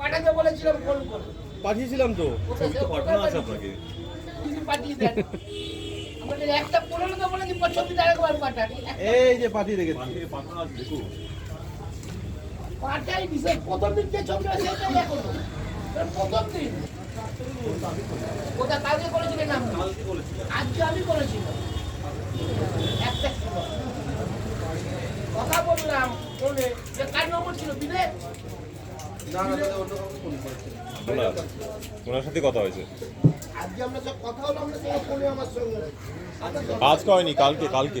পাঠাতে বলেছিলাম ফোন করে। পাঠিয়েছিলাম তো। কোথায় সে- পাঠানো আছে আপনাকে। তিনি পাঠিয়ে দেন আমাদের একটা পনেরো তো বলে দিন ছবি আরেকবার পাঠান এই যে পাঠিয়ে রেখেছি। পাঠিয়ে পাঠানো আছে দেখুন পাঠাই দিছে। প্রথম দিন যে ছবি সেটাই এখন প্রথম দিন। ওটা কালকে করেছিলেন কালকে আজকে আমি করেছিলাম। একটা কথা বললাম যে কার নম্বর ছিল বিবেক ওনার সাথে কথা হয়েছে। আজকে আমরা কথা হলো আমরা আমার সঙ্গে। আজকে হয়নি কালকে কালকে।